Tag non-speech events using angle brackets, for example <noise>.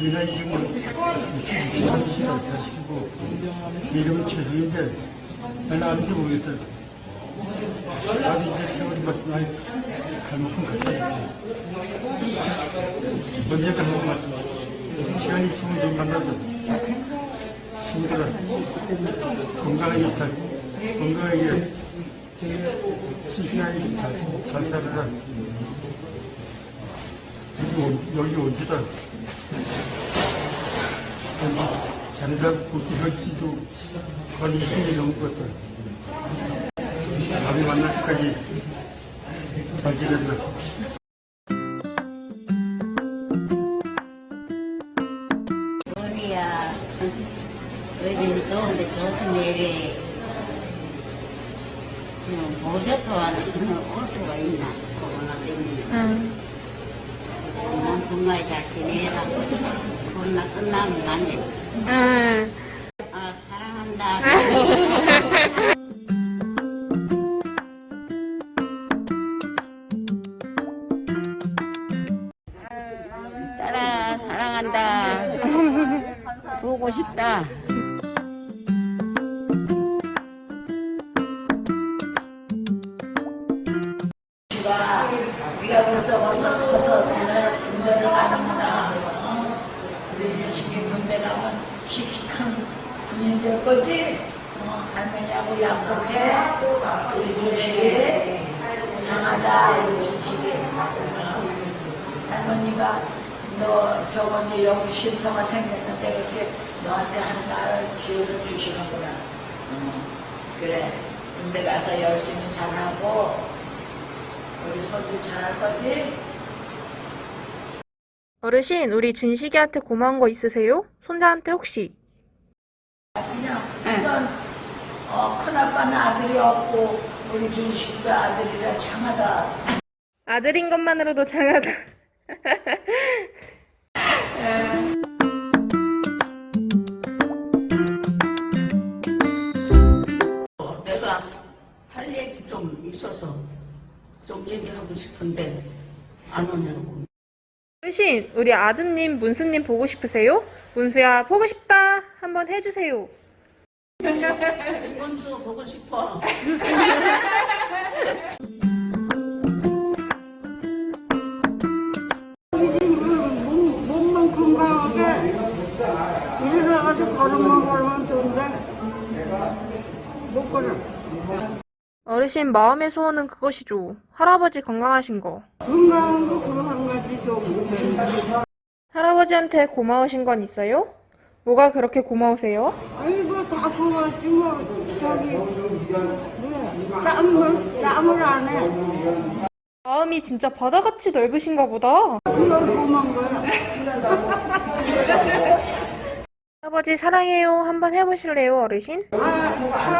이 나이 지금 66살 하시고 이름은 최승인데 난 아는지 모르겠다. 나도 이제 세월이 벌써 많이 갈만큼 갔다. 언제 갈만큼 갔어. 시간이 있으면 좀 만나자. 친구들아, 건강하게 살, 건강하게, 잘, 잘 살아라. 여기, 온- 여기 온지다. 잔다 굽기 설치도 거의 20년 넘은 것. 다음에 만날 때까지 잘 지내서. 우리야 여기는 더운데 일이 모자도 안올 수가 있나 코로나 때문에 응. 잘 지내라 코로나 끝나면 만나 응. 아 사랑한다 딸아 사랑한다 보고 싶다 우리가 벌써 벌써 커서 군대, 군대를 가는구나. 어? 우리 자식이 군대 가면 씩씩한 군인 될 거지? 어, 할머니하고 약속해. 우리 준식이 장하다, 우리 준식이. 어? 할머니가 너 저번에 여기 쉼터가 생겼는데 그렇게 너한테 한 날 기회를 주시는구나. 어, 그래. 군대 가서 열심히 잘하고 잘할 거지? 어르신, 우리 준식이한테 고마운 거 있으세요? 손자한테 혹시? 그냥 이건 어, 큰아빠는 아들이 없고 우리 준식도 아들이라 장하다. 아들인 것만으로도 장하다. 내가 할 얘기 좀 있어서 좀 얘기하고 싶은데 안 오냐고. 어르신, 우리 아드님 문수님 보고 싶으세요? 문수야, 보고 싶다. 한번 해주세요. 원수 보고 싶어. 몸만 건강하게 일어나가지고 걸으면 걸으면 좋은데 못 걸어 어르신 마음의 소원은 그것이죠. 할아버지 건강하신 거. 건강한 거 그거 한 가지 좀 할아버지한테 고마우신 건 있어요? 뭐가 그렇게 고마우세요? 아이고 다 고맙지 뭐 저기 쌈을 쌈을 안 해 마음이 진짜 바다같이 넓으신가 보다. 고마운 거야 <laughs> 할아버지 사랑해요. 한번 해보실래요, 어르신? 아